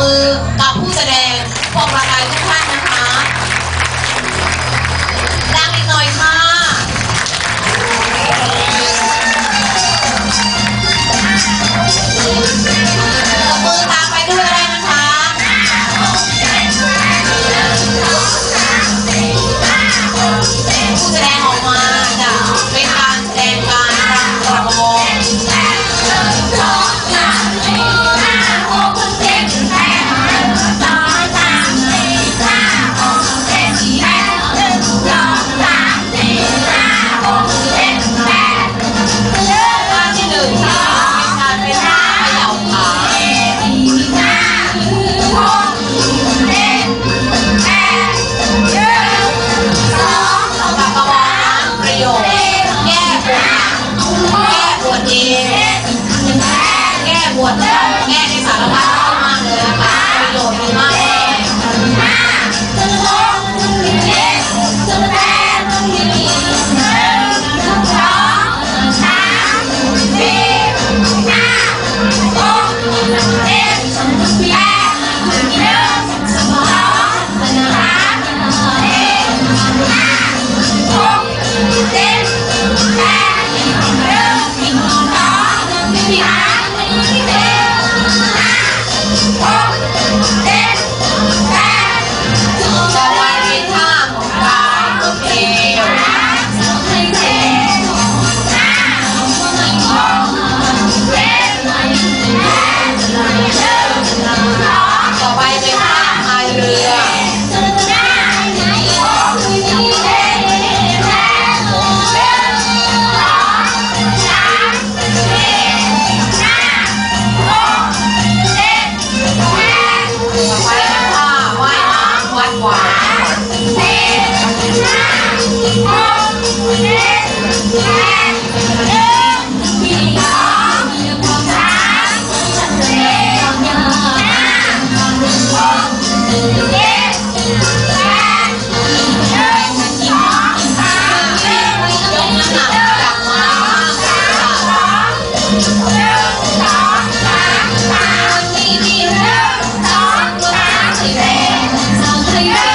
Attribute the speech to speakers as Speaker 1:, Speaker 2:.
Speaker 1: มือกับผู้แสดงพงระกาย แก้ปวดแก้ปวดเองแก้ปวดเรา walk, dance. Yeah.